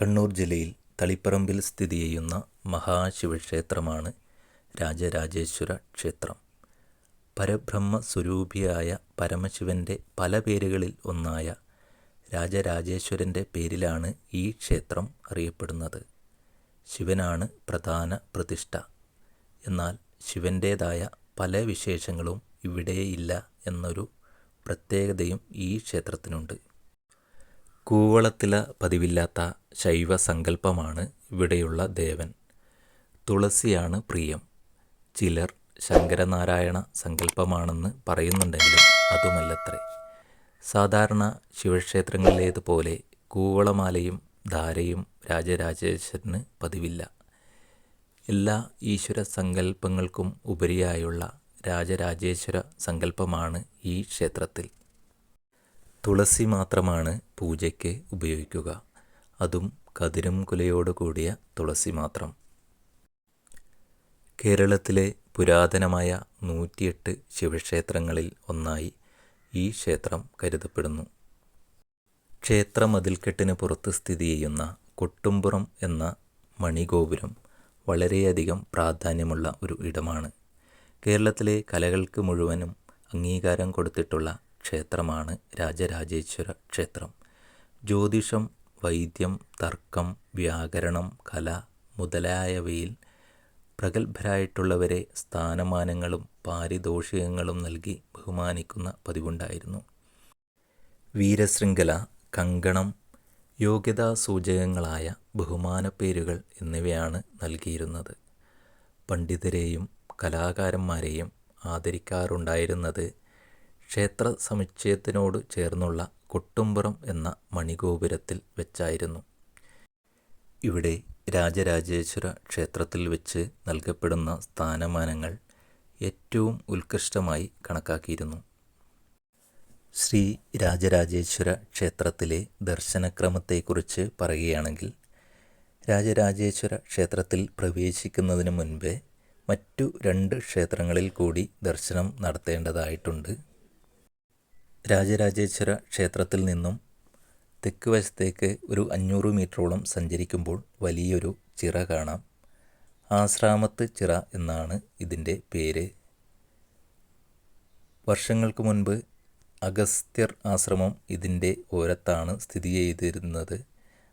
കണ്ണൂർ ജില്ലയിൽ തളിപ്പറമ്പിൽ സ്ഥിതി ചെയ്യുന്ന മഹാശിവക്ഷേത്രമാണ് രാജരാജേശ്വര ക്ഷേത്രം. പരബ്രഹ്മ സ്വരൂപിയായ പരമശിവന്റെ പല പേരുകളിൽ ഒന്നായ രാജരാജേശ്വരന്റെ പേരിലാണ് ഈ ക്ഷേത്രം അറിയപ്പെടുന്നത്. ശിവനാണ് പ്രധാന പ്രതിഷ്ഠ. എന്നാൽ ശിവന്റേതായ പല വിശേഷങ്ങളും ഇവിടെയില്ല എന്നൊരു പ്രത്യേകതയും ഈ ക്ഷേത്രത്തിനുണ്ട്. കൂവളത്തില പതിവില്ലാത്ത ശൈവ സങ്കല്പമാണ് ഇവിടെയുള്ള ദേവൻ. തുളസിയാണ് പ്രിയം. ചിലർ ശങ്കരനാരായണ സങ്കല്പമാണെന്ന് പറയുന്നുണ്ടെങ്കിലും അതുമല്ലത്രേ. സാധാരണ ശിവക്ഷേത്രങ്ങളിലേതുപോലെ കൂവളമാലയും ധാരയും രാജരാജേശ്വരന് പതിവില്ല. എല്ലാ ഈശ്വര സങ്കല്പങ്ങൾക്കും ഉപരിയായുള്ള രാജരാജേശ്വര സങ്കല്പമാണ് ഈ ക്ഷേത്രത്തിൽ. തുളസി മാത്രമാണ് പൂജയ്ക്ക് ഉപയോഗിക്കുക. അതും കതിരും കുലയോട് കൂടിയ തുളസി മാത്രം. കേരളത്തിലെ പുരാതനമായ നൂറ്റിയെട്ട് ശിവക്ഷേത്രങ്ങളിൽ ഒന്നായി ഈ ക്ഷേത്രം കരുതപ്പെടുന്നു. ക്ഷേത്ര മതിൽക്കെട്ടിന് പുറത്ത് സ്ഥിതി ചെയ്യുന്ന കൊട്ടുംപുറം എന്ന മണിഗോപുരം വളരെയധികം പ്രാധാന്യമുള്ള ഒരു ഇടമാണ്. കേരളത്തിലെ കലകൾക്ക് മുഴുവനും അംഗീകാരം കൊടുത്തിട്ടുള്ള ക്ഷേത്രമാണ് രാജരാജേശ്വര ക്ഷേത്രം. ജ്യോതിഷം വൈദ്യം തർക്കം വ്യാകരണം കല മുതലായവയിൽ പ്രഗത്ഭരായിട്ടുള്ളവരെ സ്ഥാനമാനങ്ങളും പാരിതോഷികങ്ങളും നൽകി ബഹുമാനിക്കുന്ന പതിവുണ്ടായിരുന്നു. വീരശൃംഖല കങ്കണം യോഗ്യതാ സൂചകങ്ങളായ ബഹുമാനപ്പേരുകൾ എന്നിവയാണ് നൽകിയിരുന്നത്. പണ്ഡിതരെയും കലാകാരന്മാരെയും ആദരിക്കാറുണ്ടായിരുന്നത് ക്ഷേത്ര സമുച്ചയത്തിനോട് ചേർന്നുള്ള കൊട്ടുംപുറം എന്ന മണിഗോപുരത്തിൽ വെച്ചായിരുന്നു. ഇവിടെ രാജരാജേശ്വര ക്ഷേത്രത്തിൽ വെച്ച് നൽകപ്പെടുന്ന സ്ഥാനമാനങ്ങൾ ഏറ്റവും ഉത്കൃഷ്ടമായി കണക്കാക്കിയിരുന്നു. ശ്രീ രാജരാജേശ്വര ക്ഷേത്രത്തിലെ ദർശനക്രമത്തെക്കുറിച്ച് പറയുകയാണെങ്കിൽ രാജരാജേശ്വര ക്ഷേത്രത്തിൽ പ്രവേശിക്കുന്നതിന് മുൻപേ മറ്റു രണ്ട് ക്ഷേത്രങ്ങളിൽ കൂടി ദർശനം നടത്തേണ്ടതായിട്ടുണ്ട്. രാജരാജേശ്വര ക്ഷേത്രത്തിൽ നിന്നും തെക്ക് വശത്തേക്ക് ഒരു അഞ്ഞൂറ് മീറ്ററോളം സഞ്ചരിക്കുമ്പോൾ വലിയൊരു ചിറ കാണാം. ആശ്രാമത്ത് ചിറ എന്നാണ് ഇതിന്റെ പേര്. വർഷങ്ങൾക്ക് മുൻപ് അഗസ്ത്യർ ആശ്രമം ഇതിന്റെ ഓരത്താണ് സ്ഥിതി ചെയ്തിരുന്നത്.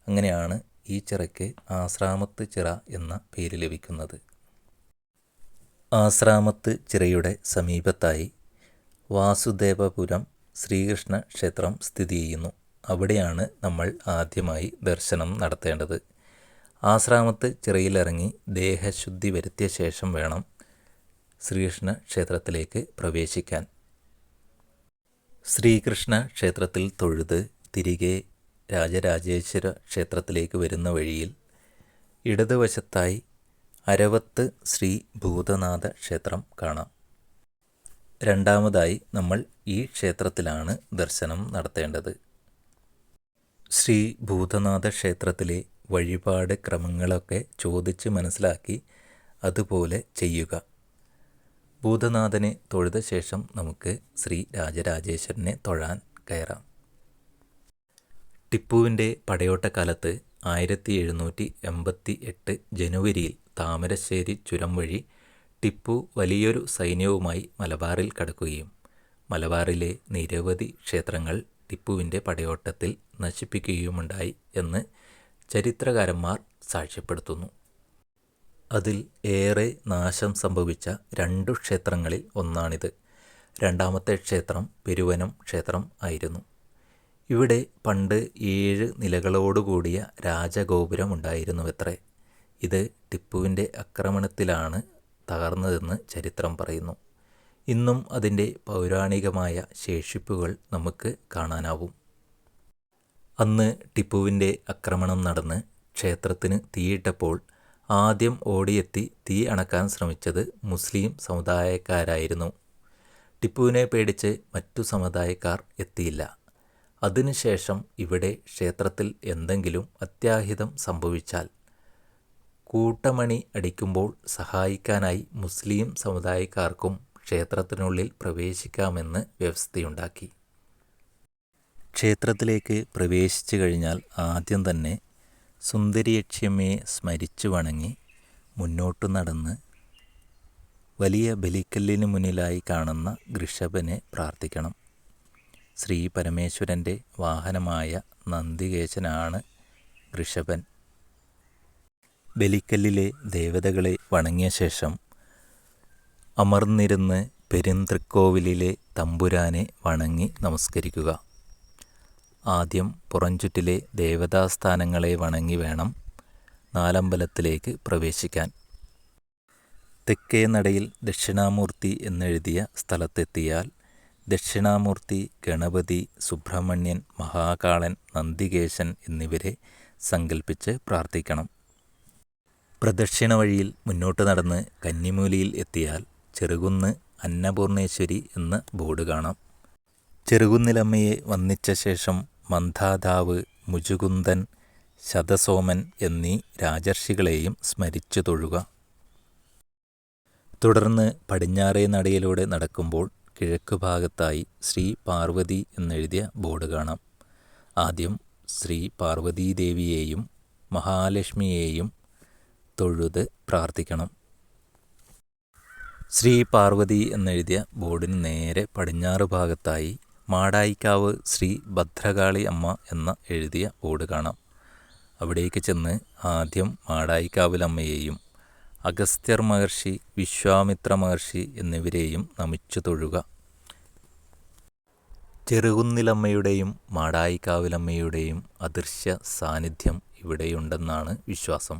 അങ്ങനെയാണ് ഈ ചിറയ്ക്ക് ആശ്രാമത്ത് ചിറ എന്ന പേര് ലഭിക്കുന്നത്. ആശ്രാമത്ത് ചിറയുടെ സമീപത്തായി വാസുദേവപുരം ശ്രീകൃഷ്ണ ക്ഷേത്രം സ്ഥിതി ചെയ്യുന്നു. അവിടെയാണ് നമ്മൾ ആദ്യമായി ദർശനം നടത്തേണ്ടത്. ആശ്രാമത്ത് ചിറയിലിറങ്ങി ദേഹശുദ്ധി വരുത്തിയ ശേഷം വേണം ശ്രീകൃഷ്ണ ക്ഷേത്രത്തിലേക്ക് പ്രവേശിക്കാൻ. ശ്രീകൃഷ്ണ ക്ഷേത്രത്തിൽ തൊഴുത് തിരികെ രാജരാജേശ്വര ക്ഷേത്രത്തിലേക്ക് വരുന്ന വഴിയിൽ ഇടതുവശത്തായി അരവത്ത് ശ്രീ ഭൂതനാഥ ക്ഷേത്രം കാണാം. രണ്ടാമതായി നമ്മൾ ഈ ക്ഷേത്രത്തിലാണ് ദർശനം നടത്തേണ്ടത്. ശ്രീ ഭൂതനാഥ ക്ഷേത്രത്തിലെ വഴിപാട് ക്രമങ്ങളൊക്കെ ചോദിച്ച് മനസ്സിലാക്കി അതുപോലെ ചെയ്യുക. ഭൂതനാഥനെ തൊഴുത ശേഷം നമുക്ക് ശ്രീ രാജരാജേശ്വരനെ തൊഴാൻ കയറാം. ടിപ്പുവിന്റെ പടയോട്ടക്കാലത്ത് ആയിരത്തി എഴുന്നൂറ്റി എൺപത്തി എട്ട് ജനുവരിയിൽ താമരശ്ശേരി ചുരം വഴി ടിപ്പു വലിയൊരു സൈന്യവുമായി മലബാറിൽ കടക്കുകയും മലബാറിലെ നിരവധി ക്ഷേത്രങ്ങൾ ടിപ്പുവിന്റെ പടയോട്ടത്തിൽ നശിപ്പിക്കുകയുമുണ്ടായി എന്ന് ചരിത്രകാരന്മാർ സാക്ഷ്യപ്പെടുത്തുന്നു. അതിൽ ഏറെ നാശം സംഭവിച്ച രണ്ടു ക്ഷേത്രങ്ങളിൽ ഒന്നാണിത്. രണ്ടാമത്തെ ക്ഷേത്രം പെരുവനം ക്ഷേത്രം ആയിരുന്നു. ഇവിടെ പണ്ട് ഏഴ് നിലകളോടുകൂടിയ രാജഗോപുരം ഉണ്ടായിരുന്നുവത്രേ ഇത് ടിപ്പുവിന്റെ ആക്രമണത്തിലാണ് തകർന്നതെന്ന് ചരിത്രം പറയുന്നു. ഇന്നും അതിന്റെ പൗരാണികമായ ശേഷിപ്പുകൾ നമുക്ക് കാണാനാവും. അന്ന് ടിപ്പുവിന്റെ ആക്രമണം നടന്ന് ക്ഷേത്രത്തിന് തീയിട്ടപ്പോൾ ആദ്യം ഓടിയെത്തി തീ അണക്കാൻ ശ്രമിച്ചത് മുസ്ലിം സമുദായക്കാരായിരുന്നു. ടിപ്പുവിനെ പേടിച്ച് മറ്റു സമുദായക്കാർ എത്തിയില്ല. അതിനുശേഷം ഇവിടെ ക്ഷേത്രത്തിൽ എന്തെങ്കിലും അത്യാഹിതം സംഭവിച്ചാൽ കൂട്ടമണി അടിക്കുമ്പോൾ സഹായിക്കാനായി മുസ്ലിം സമുദായക്കാർക്കും ക്ഷേത്രത്തിനുള്ളിൽ പ്രവേശിക്കാമെന്ന് വ്യവസ്ഥയുണ്ടാക്കി. ക്ഷേത്രത്തിലേക്ക് പ്രവേശിച്ചു കഴിഞ്ഞാൽ ആദ്യം തന്നെ സുന്ദരിയക്ഷ്യമ്മയെ സ്മരിച്ചു വണങ്ങി മുന്നോട്ടു നടന്ന് വലിയ ബലിക്കല്ലിന് മുന്നിലായി കാണുന്ന ഋഷഭനെ പ്രാർത്ഥിക്കണം. ശ്രീ പരമേശ്വരന്റെ വാഹനമായ നന്ദികേശനാണ് ഋഷഭൻ. ബലിക്കല്ലിലെ ദേവതകളെ വണങ്ങിയ ശേഷം അമർന്നിരുന്ന് പെരുന്തൃക്കോവിലിലെ തമ്പുരാനെ വണങ്ങി നമസ്കരിക്കുക. ആദ്യം പുറഞ്ചുറ്റിലെ ദേവതാസ്ഥാനങ്ങളെ വണങ്ങി വേണം നാലമ്പലത്തിലേക്ക് പ്രവേശിക്കാൻ. തെക്കേ നടയിൽ ദക്ഷിണാമൂർത്തി എന്നെഴുതിയ സ്ഥലത്തെത്തിയാൽ ദക്ഷിണാമൂർത്തി ഗണപതി സുബ്രഹ്മണ്യൻ മഹാകാളൻ നന്ദികേശൻ എന്നിവരെ സങ്കല്പിച്ച് പ്രാർത്ഥിക്കണം. പ്രദക്ഷിണ വഴിയിൽ മുന്നോട്ട് നടന്ന് കന്നിമൂലിയിൽ എത്തിയാൽ ചെറുകുന്ന് അന്നപൂർണേശ്വരി എന്ന ബോർഡ് കാണാം. ചെറുകുന്നിലമ്മയെ വന്നിച്ച ശേഷം മന്ധാതാവ് മുജുകുന്ദൻ ശതസോമൻ എന്നീ രാജർഷികളെയും സ്മരിച്ചു തൊഴുക. തുടർന്ന് പടിഞ്ഞാറേ നടയിലൂടെ നടക്കുമ്പോൾ കിഴക്ക് ഭാഗത്തായി ശ്രീ പാർവതി എന്നെഴുതിയ ബോർഡ് കാണാം. ആദ്യം ശ്രീ പാർവതീദേവിയെയും മഹാലക്ഷ്മിയെയും തൊഴുത് പ്രാർത്ഥിക്കണം. ശ്രീ പാർവതി എന്നെഴുതിയ ബോർഡിന് നേരെ പടിഞ്ഞാറ് ഭാഗത്തായി മാടായിക്കാവ് ശ്രീ ഭദ്രകാളി അമ്മ എന്ന എഴുതിയ ബോർഡ് കാണാം. അവിടേക്ക് ചെന്ന് ആദ്യം മാടായിക്കാവിലമ്മയെയും അഗസ്ത്യർ മഹർഷി വിശ്വാമിത്ര മഹർഷി എന്നിവരെയും നമിച്ചു തൊഴുക. ചെറുകുന്നിലമ്മയുടെയും മാടായിക്കാവിലമ്മയുടെയും അദൃശ്യ സാന്നിധ്യം ഇവിടെയുണ്ടെന്നാണ് വിശ്വാസം.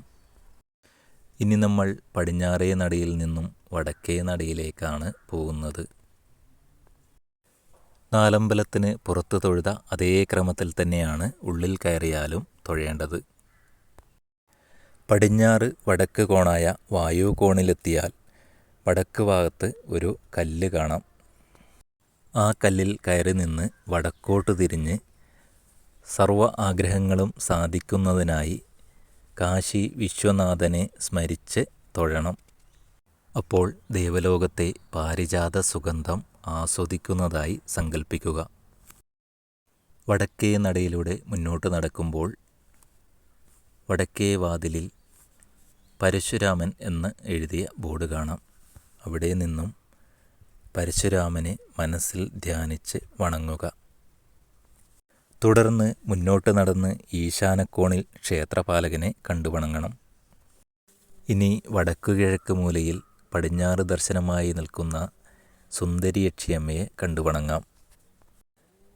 ഇനി നമ്മൾ പടിഞ്ഞാറേ നടയിൽ നിന്നും വടക്കേ നടയിലേക്കാണ് പോകുന്നത്. നാലമ്പലത്തിന് പുറത്ത് തൊഴുത അതേ ക്രമത്തിൽ തന്നെയാണ് ഉള്ളിൽ കയറിയാലും തൊഴേണ്ടത്. പടിഞ്ഞാറ് വടക്ക് കോണായ വായു കോണിലെത്തിയാൽ വടക്ക് ഭാഗത്ത് ഒരു കല്ല് കാണാം. ആ കല്ലിൽ കയറി നിന്ന് വടക്കോട്ട് തിരിഞ്ഞ് സർവ ആഗ്രഹങ്ങളും സാധിക്കുന്നതിനായി കാശി വിശ്വനാഥനെ സ്മരിച്ച് തൊഴണം. അപ്പോൾ ദേവലോകത്തെ പാരിജാത സുഗന്ധം ആസ്വദിക്കുന്നതായി സങ്കല്പിക്കുക വടക്കേ നടയിലൂടെ മുന്നോട്ട് നടക്കുമ്പോൾ വടക്കേ വാതിലിൽ പരശുരാമൻ എന്ന് എഴുതിയ ബോർഡ് കാണാം. അവിടെ നിന്നും പരശുരാമനെ മനസ്സിൽ ധ്യാനിച്ച് വണങ്ങുക. തുടർന്ന് മുന്നോട്ട് നടന്ന് ഈശാനക്കോണിൽ ക്ഷേത്രപാലകനെ കണ്ടുവണങ്ങണം. ഇനി വടക്കുകിഴക്ക് മൂലയിൽ പടിഞ്ഞാറ് ദർശനമായി നിൽക്കുന്ന സുന്ദരിയക്ഷിയമ്മയെ കണ്ടുവണങ്ങാം.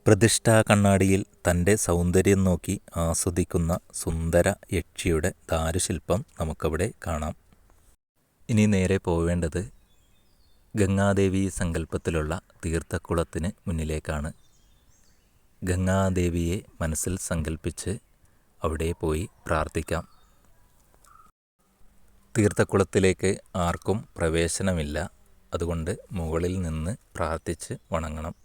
പ്രതിഷ്ഠാ കണ്ണാടിയിൽ തന്റെ സൗന്ദര്യം നോക്കി ആസ്വദിക്കുന്ന സുന്ദര യക്ഷിയുടെ ദാരുശില്പം നമുക്കവിടെ കാണാം. ഇനി നേരെ പോവേണ്ടത് ഗംഗാദേവി സങ്കല്പത്തിലുള്ള തീർത്ഥക്കുളത്തിന് മുന്നിലേക്കാണ്. ഗംഗാദേവിയെ മനസ്സിൽ സങ്കല്പിച്ച് അവിടെ പോയി പ്രാർത്ഥിക്കാം. തീർത്ഥക്കുളത്തിലേക്ക് ആർക്കും പ്രവേശനമില്ല. അതുകൊണ്ട് മുകളിൽ നിന്ന് പ്രാർത്ഥിച്ച് വണങ്ങണം.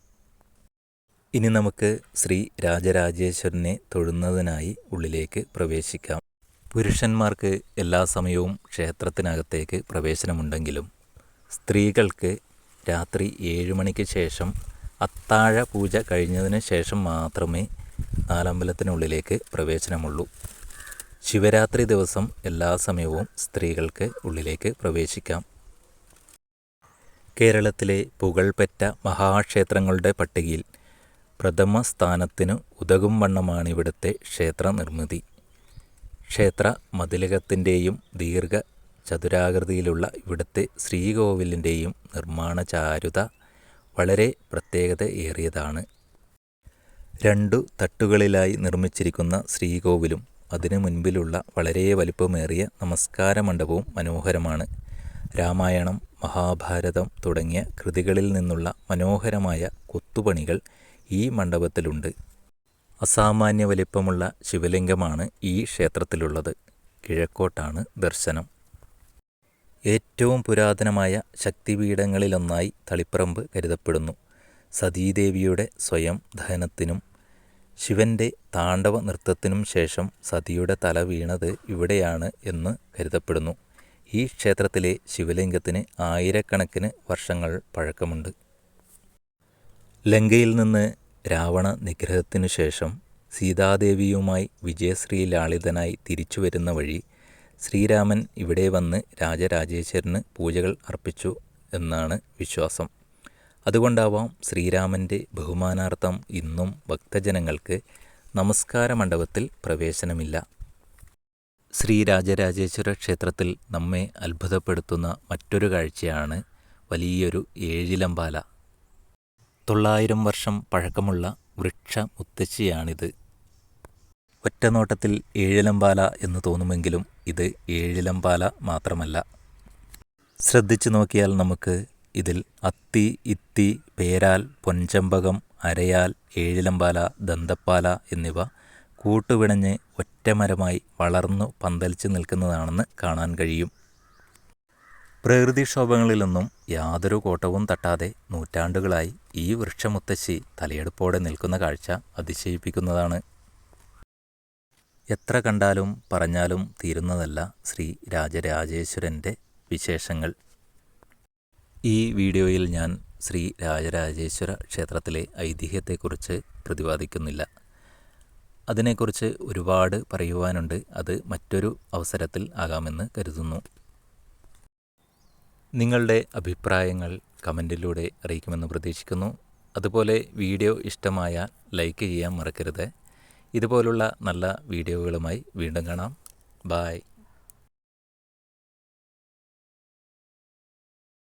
ഇനി നമുക്ക് ശ്രീ രാജരാജേശ്വരനെ തൊഴുന്നതിനായി ഉള്ളിലേക്ക് പ്രവേശിക്കാം. പുരുഷന്മാർക്ക് എല്ലാ സമയവും ക്ഷേത്രത്തിനകത്തേക്ക് പ്രവേശനമുണ്ടെങ്കിലും സ്ത്രീകൾക്ക് രാത്രി ഏഴ് മണിക്ക് ശേഷം അത്താഴ പൂജ കഴിഞ്ഞതിന് ശേഷം മാത്രമേ നാലമ്പലത്തിനുള്ളിലേക്ക് പ്രവേശനമുള്ളൂ. ശിവരാത്രി ദിവസം എല്ലാ സമയവും സ്ത്രീകൾക്ക് ഉള്ളിലേക്ക് പ്രവേശിക്കാം. കേരളത്തിലെ പുകൾപെറ്റ മഹാക്ഷേത്രങ്ങളുടെ പട്ടികയിൽ പ്രഥമ സ്ഥാനത്തിനു ഉതകും വണ്ണമാണ് ഇവിടുത്തെ ക്ഷേത്ര നിർമ്മിതി ക്ഷേത്ര മതിലകത്തിന്റെയും ദീർഘ ചതുരാകൃതിയിലുള്ള ഇവിടുത്തെ ശ്രീകോവിലിന്റെയും നിർമ്മാണ ചാരുത വളരെ പ്രത്യേകത ഏറിയതാണ്. രണ്ടു തട്ടുകളിലായി നിർമ്മിച്ചിരിക്കുന്ന ശ്രീകോവിലും അതിനു മുൻപിലുള്ള വളരെ വലിപ്പമേറിയ നമസ്കാര മണ്ഡപവും മനോഹരമാണ്. രാമായണം മഹാഭാരതം തുടങ്ങിയ കൃതികളിൽ നിന്നുള്ള മനോഹരമായ കൊത്തുപണികൾ ഈ മണ്ഡപത്തിലുണ്ട്. അസാമാന്യ വലിപ്പമുള്ള ശിവലിംഗമാണ് ഈ ക്ഷേത്രത്തിലുള്ളത്. കിഴക്കോട്ടാണ് ദർശനം. ഏറ്റവും പുരാതനമായ ശക്തിപീഠങ്ങളിലൊന്നായി തളിപ്പറമ്പ് കരുതപ്പെടുന്നു. സതീദേവിയുടെ സ്വയം ദഹനത്തിനും ശിവന്റെ താണ്ഡവ നൃത്തത്തിനും ശേഷം സതിയുടെ തല വീണത് ഇവിടെയാണ് എന്ന് കരുതപ്പെടുന്നു. ഈ ക്ഷേത്രത്തിലെ ശിവലിംഗത്തിന് ആയിരക്കണക്കിന് വർഷങ്ങൾ പഴക്കമുണ്ട്. ലങ്കയിൽ നിന്ന് രാവണ നിഗ്രഹത്തിനു ശേഷം സീതാദേവിയുമായി വിജയശ്രീ ലാളിതനായി തിരിച്ചു വരുന്ന വഴി ശ്രീരാമൻ ഇവിടെ വന്ന് രാജരാജേശ്വരന് പൂജകൾ അർപ്പിച്ചു എന്നാണ് വിശ്വാസം. അതുകൊണ്ടാവാം ശ്രീരാമന്റെ ബഹുമാനാർത്ഥം ഇന്നും ഭക്തജനങ്ങൾക്ക് നമസ്കാര മണ്ഡപത്തിൽ പ്രവേശനമില്ല. ശ്രീ രാജരാജേശ്വര ക്ഷേത്രത്തിൽ നമ്മെ അത്ഭുതപ്പെടുത്തുന്ന മറ്റൊരു കാഴ്ചയാണ് വലിയൊരു ഏഴിലമ്പാല. തൊള്ളായിരം വർഷം പഴക്കമുള്ള വൃക്ഷ മുത്തശ്ശിയാണിത്. ഒറ്റനോട്ടത്തിൽ ഏഴിലമ്പാല എന്ന് തോന്നുമെങ്കിലും ഇത് ഏഴിലമ്പാല മാത്രമല്ല. ശ്രദ്ധിച്ചു നോക്കിയാൽ നമുക്ക് ഇതിൽ അത്തി ഇത്തി പേരാൽ പൊൻചമ്പകം അരയാൽ ഏഴിലമ്പാല ദന്തപ്പാല എന്നിവ കൂട്ടുപിണഞ്ഞ് ഒറ്റമരമായി വളർന്നു പന്തലിച്ച് നിൽക്കുന്നതാണെന്ന് കാണാൻ കഴിയും. പ്രകൃതിക്ഷോഭങ്ങളിലൊന്നും യാതൊരു കോട്ടവും തട്ടാതെ നൂറ്റാണ്ടുകളായി ഈ വൃക്ഷമുത്തശ്ശി തലയെടുപ്പോടെ നിൽക്കുന്ന കാഴ്ച അതിശയിപ്പിക്കുന്നതാണ്. എത്ര കണ്ടാലും പറഞ്ഞാലും തീരുന്നതല്ല ശ്രീ രാജരാജേശ്വരന്റെ വിശേഷങ്ങൾ. ഈ വീഡിയോയിൽ ഞാൻ ശ്രീ രാജരാജേശ്വര ക്ഷേത്രത്തിലെ ഐതിഹ്യത്തെക്കുറിച്ച് പ്രതിപാദിക്കുന്നില്ല. അതിനെക്കുറിച്ച് ഒരുപാട് പറയുവാനുണ്ട്. അത് മറ്റൊരു അവസരത്തിൽ ആകാമെന്ന് കരുതുന്നു. നിങ്ങളുടെ അഭിപ്രായങ്ങൾ കമന്റിലൂടെ അറിയിക്കുമെന്ന് പ്രതീക്ഷിക്കുന്നു. അതുപോലെ വീഡിയോ ഇഷ്ടമായാൽ ലൈക്ക് ചെയ്യാൻ മറക്കരുത്. ഇതുപോലുള്ള നല്ല വീഡിയോകളുമായി വീണ്ടും കാണാം. ബായ്